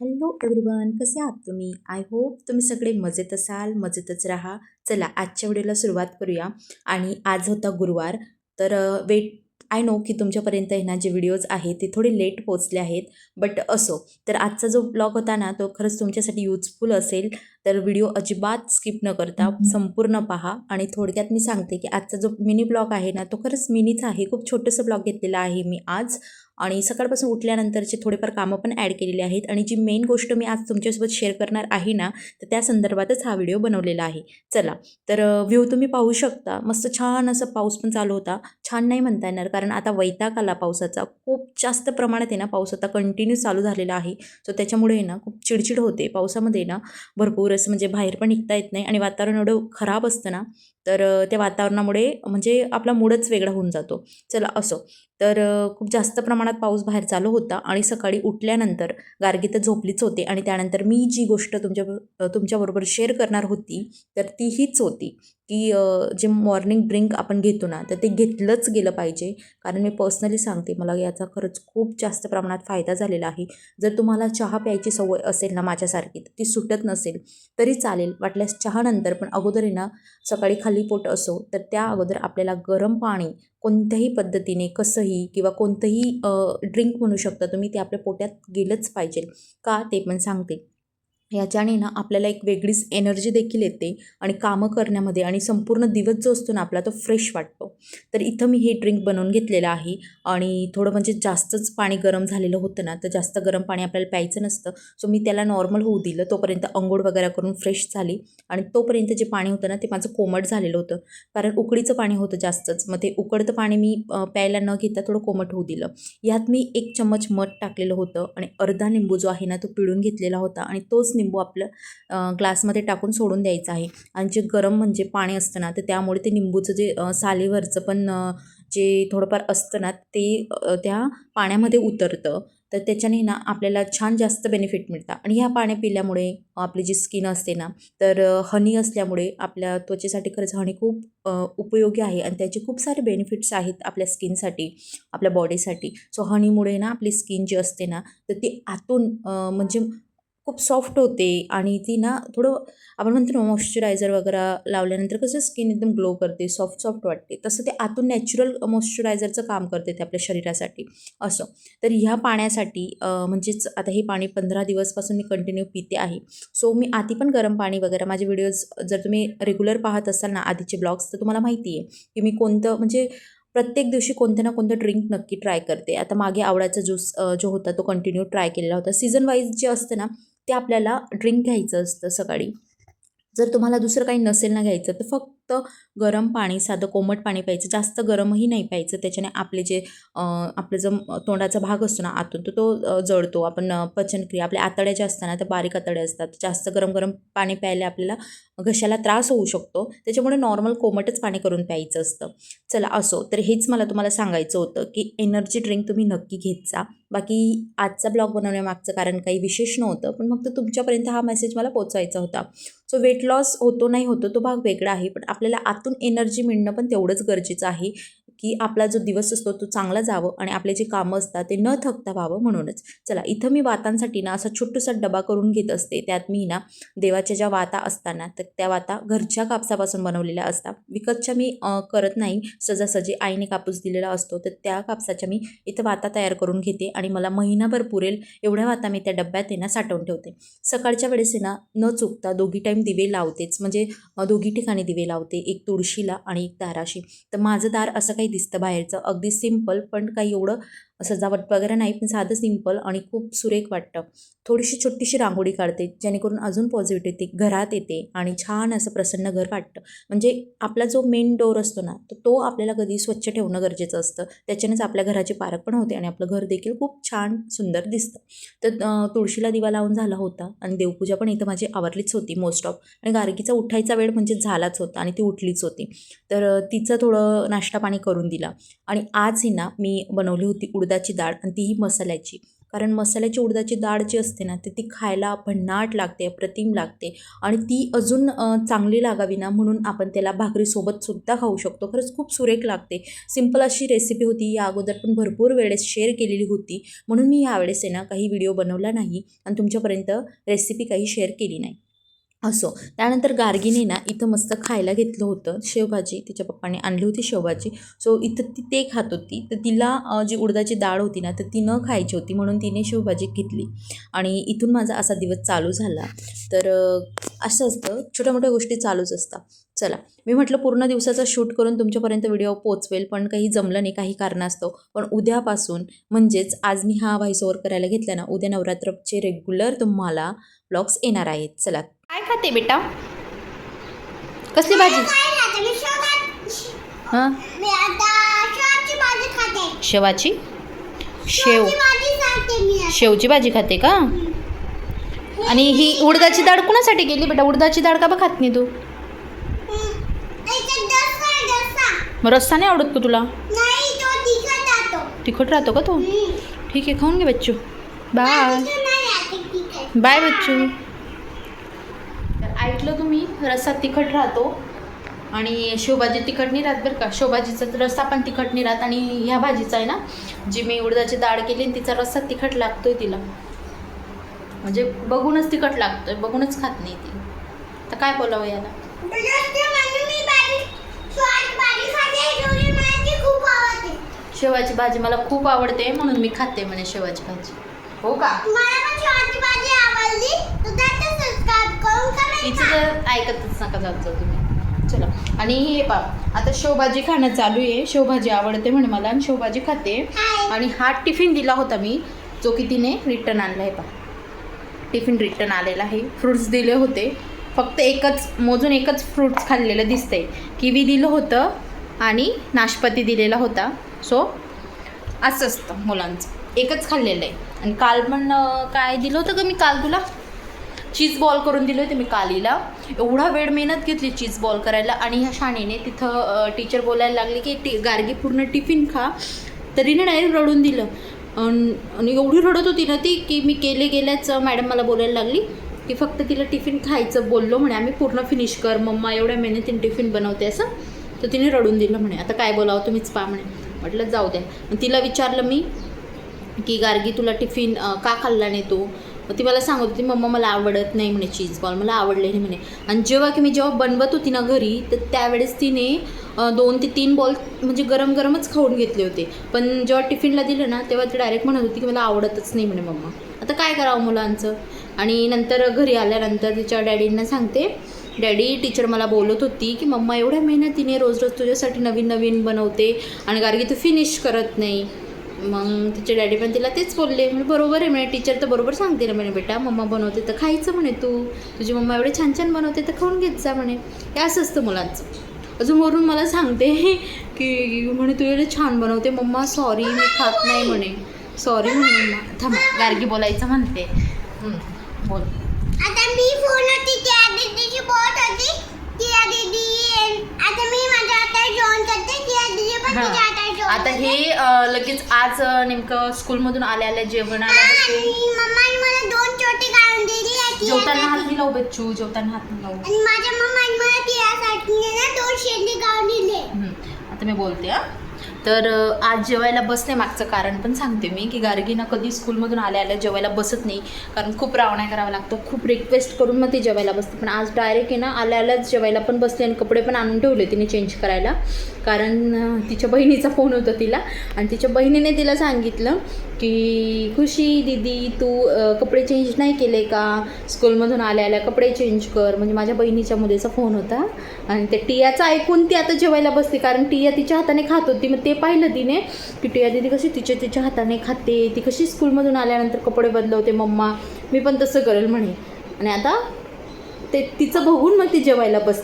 Hello everyone कसे आहात तुम्ही? आय होप तुम्ही सगळे मजेत असाल मजेतच राहा. चला आजच्या व्हिडिओला सुरुवात करूया. आणि आज होता गुरुवार तर वेट आय नो की तुमच्यापर्यंत आहे ना जे व्हिडिओज आहेत ते थोडे लेट पोचले आहेत. बट असो. तर आजचा जो ब्लॉग होता ना तो खरंच तुमच्यासाठी यूजफुल असेल. तर व्हिडिओ अजिबात स्किप न करता संपूर्ण पहा. आणि थोडक्यात मी सांगते की आजचा जो मिनी ब्लॉग आहे ना तो खरंच मिनीच आहे. खूप छोटंसं ब्लॉग घेतलेला आहे मी आज. आणि सकाळपासून उठल्यानंतरचे थोडेफार कामं पण ॲड केलेली आहेत. आणि जी मेन गोष्ट मी आज तुमच्यासोबत शेअर करणार आहे ना तर त्या संदर्भातच हा व्हिडिओ बनवलेला आहे. चला तर व्ह्यू तुम्ही पाहू शकता. मस्त छान असं पाऊस पण चालू होता. छान नाही म्हणता येणार कारण आता वैताग आला पावसाचा. खूप जास्त प्रमाणात आहे ना पाऊस आता कंटिन्यू चालू झालेला आहे. सो त्याच्यामुळे ना खूप चिडचिड होते पावसामध्ये ना. भरपूर असं म्हणजे बाहेर पण निघता येत नाही आणि वातावरण एवढं खराब असतं ना तर त्या वातावरणामुळे म्हणजे आपला मूडच वेगळा होऊन जातो. चला असो. तर खूप जास्त प्रमाणात पाऊस बाहेर चालू होता आणि सकाळी उठल्यानंतर गार्गी तर झोपलीच होते आणि त्यानंतर मी जी गोष्ट तुमच्या तुमच्याबरोबर शेअर करणार होती तर ती हीच होती की जे मॉर्निंग ड्रिंक आपण घेतो ना तर ते घेतलंच गेलं पाहिजे. कारण मी पर्सनली सांगते मला याचा खरंच खूप जास्त प्रमाणात फायदा झालेला आहे. जर तुम्हाला चहा प्यायची सवय असेल ना माझ्यासारखी तर ती सुटत नसेल तरी चालेल. वाटल्यास चहानंतर पण अगोदर आहे ना सकाळी खाली पोट असो तर त्या अगोदर आपल्याला गरम पाणी कोणत्याही पद्धतीने कसं कसंही किंवा कोणतंही ड्रिंक म्हणू शकता तुम्ही ते आपल्या पोट्यात गेलंच पाहिजे. का ते पण सांगते. याच्याने ना आपल्याला एक वेगळीच एनर्जी देखील येते आणि कामं करण्यामध्ये आणि संपूर्ण दिवस जो असतो ना आपला तो फ्रेश वाटतो. तर इथं मी हे ड्रिंक बनवून घेतलेलं आहे आणि थोडं म्हणजे जास्तच पाणी गरम झालेलं होतं ना तर जास्त गरम पाणी आपल्याला प्यायचं नसतं. सो मी त्याला नॉर्मल होऊ दिलं. तोपर्यंत अंघोळ वगैरे करून फ्रेश झाली आणि तोपर्यंत जे पाणी होतं ना ते माझं कोमट झालेलं होतं. कारण उकडीचं पाणी होतं जास्तच. मग ते उकडतं पाणी मी प्यायला न घेता थोडं कोमट होऊ दिलं. यात मी एक चम्मच मध टाकलेलं होतं आणि अर्धा निंबू जो आहे ना तो पिळून घेतलेला होता आणि तोच निंबू आपलं ग्लासमध्ये टाकून सोडून द्यायचं आहे. आणि जे गरम म्हणजे पाणी असतं ना तर त्यामुळे ते निंबूचं जे सालीवरचं पण जे थोडंफार असतं ना ते त्या पाण्यामध्ये उतरतं. तर त्याच्याने ना आपल्याला छान जास्त बेनिफिट मिळतात आणि ह्या पाणी पिल्यामुळे आपली जी स्किन असते ना तर हनी असल्यामुळे आपल्या त्वचेसाठी खरंच हनी खूप उपयोगी आहे. आणि त्याचे खूप सारे बेनिफिट्स आहेत आपल्या स्किनसाठी आपल्या बॉडीसाठी सो हनीमुळे ना आपली स्किन जी असते ना तर ती आतून म्हणजे खूप सॉफ्ट होते आणि ती ना थोडं आपण म्हणतो ना मॉइश्चरायझर वगैरे लावल्यानंतर कसं स्किन एकदम ग्लो करते सॉफ्ट सॉफ्ट वाटते. तसं ते आतून नॅचरल मॉइश्चरायझरचं काम करते ते आपल्या शरीरासाठी. असं. तर ह्या पाण्यासाठी म्हणजेच आता हे पाणी पंधरा दिवसपासून मी कंटिन्यू पिते आहे. सो मी आधी पण गरम पाणी वगैरे माझे व्हिडिओज जर तुम्ही रेग्युलर पाहत असाल ना आधीचे ब्लॉग्स तर तुम्हाला माहिती आहे की मी कोणतं म्हणजे प्रत्येक दिवशी कोणतं ना कोणतं ड्रिंक नक्की ट्राय करते. आता मागे आवळ्याचा ज्यूस जो होता तो कंटिन्यू ट्राय केलेला होता. सीझन वाईज जे असतं ना ते आपल्याला ड्रिंक घ्यायचं असतं सकाळी. जर तुम्हाला दुसरं काही नसेल ना घ्यायचं तर फक्त फक्त गरम पाणी साधं कोमट पाणी प्यायचं जास्त गरमही नाही प्यायचं. त्याच्याने आपले जे आपलं जो तोंडाचा भाग असतो ना आतून तर तो जळतो. आपण पचनक्रिया आपल्या आतड्या ज्या असतात ना त्या बारीक आतड्या असतात. जास्त गरम गरम पाणी प्यायला आपल्याला घशाला त्रास होऊ शकतो. त्याच्यामुळे नॉर्मल कोमटच पाणी करून प्यायचं असतं. चला असो. तर हेच मला तुम्हाला सांगायचं होतं की एनर्जी ड्रिंक तुम्ही नक्की घेत जा. बाकी आजचा ब्लॉग बनवण्यामागचं कारण काही विशेष नव्हतं पण फक्त तुमच्यापर्यंत हा मेसेज मला पोचायचा होता. सो वेट लॉस होतो नाही होतो तो भाग वेगळा आहे पण आपल्याला आतून एनर्जी मिळणं पण तेवढंच गरजेचं आहे की आपला जो दिवस असतो तो चांगला जावं आणि आपले जे कामं असतात ते न थकता व्हावं म्हणूनच. चला इथं मी वातांसाठी ना असा छोटूसा डबा करून घेत असते. त्यात मी ना देवाच्या ज्या वाता असताना तर त्या वाता घरच्या कापसापासून बनवलेल्या असतात. विकतच्या मी करत नाही. सजासजी आईने कापूस दिलेला असतो तर त्या कापसाच्या मी इथं वाता तयार करून घेते आणि मला महिनाभर पुरेल एवढ्या वाता मी त्या डब्यात आहे ना साठवून ठेवते. सकाळच्या वेळेस आहे ना न चुकता दोघी टाईम दिवे लावतेच. म्हणजे दोघी ठिकाणी दिवे लावते. एक तुळशीला आणि एक दाराशी तर माझं दार असं काही दिसतं बाहेरचं. अगदी सिंपल पण काही एवढं सजावट वगैरे नाही पण साधं सिंपल आणि खूप सुरेख वाटतं. थोडीशी छोटीशी रांगोळी काढते जेणेकरून अजून पॉझिटिव्ह येते घरात येते आणि छान असं प्रसन्न घर वाटतं. म्हणजे आपला जो मेन डोर असतो ना तर तो आपल्याला कधी स्वच्छ ठेवणं गरजेचं असतं. त्याच्यानेच आपल्या घराची पारख पण होते आणि आपलं घर देखील खूप छान सुंदर दिसतं. तर तुळशीला दिवा लावून झाला होता आणि देवपूजा पण इथं माझी आवरलीच होती मोस्ट ऑफ आणि गार्गीचा उठायचा वेळ म्हणजे झालाच होता आणि ती उठलीच होती. तर तिचं थोडं नाश्ता पाणी करून दिला. आणि आज ही ना मी बनवली होती उडदाची डाळ आणि तीही मसाल्याची. कारण मसाल्याची उडदाची डाळ जी असते ना ते ती खायला भन्नाट लागते अप्रतिम लागते आणि ती अजून चांगली लागावी ना म्हणून आपण त्याला भाकरीसोबतसुद्धा खाऊ शकतो. खरंच खूप सुरेख लागते. सिंपल अशी रेसिपी होती. या अगोदर पण भरपूर वेळेस शेअर केलेली होती. म्हणून मी यावेळेस आहे ना काही व्हिडिओ बनवला नाही आणि तुमच्यापर्यंत रेसिपी काही शेअर केली नाही. असो. त्यानंतर गार्गीने ना इथं मस्त खायला घेतलं होतं शेवभाजी. तिच्या पप्पाने आणली होती शेवभाजी. सो इथं ती ते खात होती. तर तिला जी उडदाची डाळ होती ना तर ती न खायची होती म्हणून तिने शेवभाजी घेतली. आणि इथून माझा असा दिवस चालू झाला. तर असं असतं. छोट्या मोठ्या गोष्टी चालूच असतात. चला. मी म्हटलं पूर्ण दिवसाचा शूट करून तुमच्यापर्यंत व्हिडिओ पोचवेल पण काही जमलं नाही काही कारणास्तव. पण उद्यापासून म्हणजेच आज मी हा व्हॉइस ओव्हर करायला घेतला ना उद्या नवरात्रचे रेग्युलर तुम्हाला ब्लॉग्स येणार आहेत. चला. काय खाते बेटा? कसली भाजी? हां? शेवाची शेव. शेवची भाजी खाते का? आणि ही उडदाची डाळ कुणासाठी गेली बेटा? उडदाची डाळ का बा खात नाही तू? मग रस्सा नाही आवडत का तुला? तिखट राहतो. का तो? ठीक आहे खाऊन घे बच्चू. बाय. बाय बच्चू. तर ऐकलं तुम्ही रस्सा तिखट राहतो आणि शेवभाजी तिखट नाही राहत बरं का? शेवभाजीचा रस्सा पण तिखट नाही राहत आणि ह्या भाजीचा आहे ना जी मी उडदाची डाळ केली तिचा रस्सा तिखट लागतोय तिला. म्हणजे बघूनच तिखट लागतोय बघूनच खात नाही ती. तर काय बोलावं याला? शेवाची भाजी मला खूप आवडते म्हणून मी खाते म्हणे शेवाची भाजी. हो का? तिचं तर ऐकतच नका जात जाऊ तुम्ही. चला. आणि हे पा आता शेवभाजी खाणं चालू आहे. शेवभाजी आवडते म्हणे मला आणि शेवभाजी खाते. आणि हा टिफिन दिला होता मी जो की तिने रिटर्न आणला आहे पा टिफिन रिटर्न आलेला आहे. फ्रूट्स दिले होते. फक्त एकच मोजून एकच फ्रूट्स खाल्लेलं दिसतंय. किवी दिलं होतं आणि नाशपती दिलेला होता. सो असं असतं मुलांचं. एकच खाल्लेलं आहे. आणि काल पण काय दिलं होतं का मी काल तुला? चीज बॉल करून दिले होते मी कालीला. एवढा वेळ मेहनत घेतली चीज बॉल करायला आणि ह्या शाणेने तिथं टीचर बोलायला लागली की टी गार्गी पूर्ण टिफिन खा. तरीने डायरेक्ट रडून दिलं. आणि एवढी रडत होती ना ती की मी केले गेल्याच मॅडम मला बोलायला लागली की फक्त तिला टिफिन खायचं बोललो म्हणे आम्ही पूर्ण फिनिश कर मम्मा एवढ्या मेहनतीने टिफिन बनवते असं. तर तिने रडून दिलं म्हणे आता काय बोलावं तुम्हीच पा म्हणे. म्हटलं जाऊ द्या. मग तिला विचारलं मी की गार्गी तुला टिफिन का खाल्ला नाही तो? मग ती मला सांगत होती मम्मा मला आवडत नाही म्हणे चीज बॉल मला आवडले नाही म्हणे. आणि जेव्हा की मी जेव्हा बनवत होती ना घरी तर त्यावेळेस तिने दोन ते तीन बॉल म्हणजे गरम गरमच खाऊन घेतले होते. पण जेव्हा टिफिनला दिलं ना तेव्हा ती डायरेक्ट म्हणत होती की मला आवडतच नाही म्हणे मम्मा. आता काय करावं मुलांचं? आणि नंतर घरी आल्यानंतर तिच्या डॅडींना सांगते डॅडी टीचर मला बोलत होती की मम्मा एवढ्या मेहनतीने रोज रोज तुझ्यासाठी नवीन नवीन बनवते आणि गार्गी तू फिनिश करत नाही. मग तिचे डॅडी पण तिला तेच बोलले. म्हणजे बरोबर आहे. म्हणे टीचर तर बरोबर सांगते ना म्हणे बेटा मम्मा बनवते तर खायचं म्हणे तू. तुझी मम्मा एवढे छान छान बनवते तर खाऊन घेत जा म्हणे. हे असं असतं मुलांचं. अजून वरून मला सांगते की म्हणे तू एवढे छान बनवते. मम्मा सॉरी मी खात नाही म्हणे. सॉरी म्हणे मम्मा. थांबा गार्गी बोलायचं म्हणते. बोल. आता मी फोन होती त्या दीदीची बोट होती. त्या दीदी आता मी माझ्या हातात जॉईन करते. त्या दीदी पण हां. तिच्या हातात जॉईन आता हे अं, लगेच आज अं, नेमकं स्कूलमधून आल्या आल्या जेवण आलं आणि मम्माने मला दोन छोटी काढून दिली आहे. ती जेवताना आता- हात मिलाव बच्चू जेवताना हात मिलाव. आणि माझ्या मम्माने मला तिच्यासाठी ना दोन शेंडी काढून दिले हं. आता मी बोलते हा. तर आज जेवायला बसते मागचं कारण पण सांगते मी की गार्गीना कधी स्कूलमधून आल्या आल्या जेवायला बसत नाही. कारण खूप रावण्या करावा लागतो खूप रिक्वेस्ट करून मग ती जेवायला बसते. पण आज डायरेक्ट आहे ना आल्या आल्याच जेवायला पण बसते आणि कपडे पण आणून ठेवले तिने चेंज करायला. कारण तिच्या बहिणीचा फोन होता तिला आणि तिच्या बहिणीने तिला सांगितलं की खुशी दीदी तू कपडे चेंज नाही केले का? स्कूलमधून आल्या आल्या कपडे चेंज कर. म्हणजे माझ्या बहिणीच्या मुलीचा फोन होता. आणि ते टियाचं ऐकून ती आता जेवायला बसते कारण टिया तिच्या हाताने खात होती मग ते पाहिलं तिने की टिया दिदी कशी तिच्या तिच्या हाताने खाते ती कशी स्कूलमधून आल्यानंतर कपडे बदलवते मम्मा मी पण तसं करेल म्हणे. आणि आता ते तिचं बघून मग ती जेवायला बस.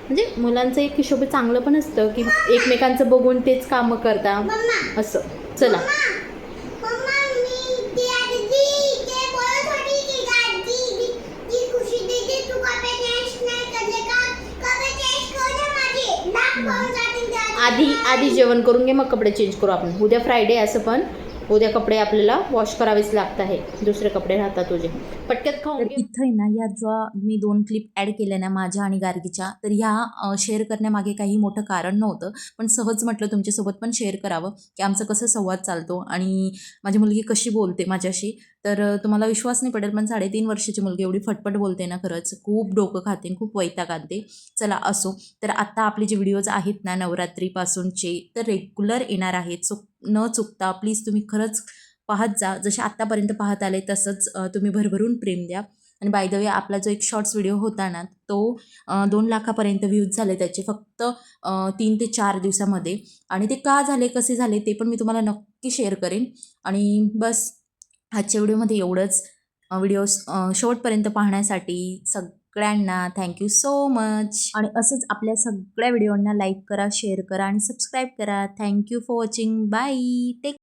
म्हणजे मुलांचं एक हिशोबी चांगलं पण असतं की एकमेकांचं बघून तेच कामं करता. असं. चला मम्मा मम्मा मी त्या दीदी ते बोलत होती की गाडी ती खुशी दीदी तू कपडे चेंज नाही करले का कपडे चेंज कर ना माझे नाक पाहून जातील त्या आधी जेवण करून घे मग कपडे चेंज करू आपण. उद्या फ्रायडे असं पण. उद्या कपडे आपल्याला वॉश करावेच लागत आहे. दुसरे कपडे राहतात तुझे. पटक्यात खाऊन इथं आहे ना या ज्या मी दोन क्लिप ॲड केल्या ना माझ्या आणि गार्गीच्या तर ह्या शेअर करण्यामागे काही मोठं कारण नव्हतं. पण सहज म्हटलं तुमच्यासोबत पण शेअर करावं की आमचं कसं संवाद चालतो आणि माझी मुलगी कशी बोलते माझ्याशी. तर तुम्हाला विश्वास नाही पडेल पण साडेतीन वर्षाची मुलगी एवढी फटफट बोलते ना खरंच. खूप डोकं खाते खूप वैताग आणते. चला असो. तर आत्ता आपले जे व्हिडिओज आहेत ना नवरात्रीपासूनचे तर रेग्युलर येणार आहेत. सो न चुकता प्लीज तुम्ही खरंच पाहत जा. जसे आत्तापर्यंत पाहत आले तसंच तुम्ही भरभरून प्रेम द्या. आणि बाय द वे आपला जो एक शॉर्ट्स व्हिडिओ होता ना तो दोन लाखापर्यंत व्ह्यूज झाले त्याचे. फक्त तीन ते चार दिवसामध्ये. आणि ते का झाले कसे झाले ते पण मी तुम्हाला नक्की शेअर करेन. आणि बस आजच्या व्हिडिओमध्ये एवढंच. व्हिडिओ शेवटपर्यंत पाहण्यासाठी सगळ्यांना थँक्यू सो मच आणि असंच आपल्या सगळ्या व्हिडिओंना लाईक करा शेअर करा आणि सबस्क्राईब करा. Thank you for watching bye take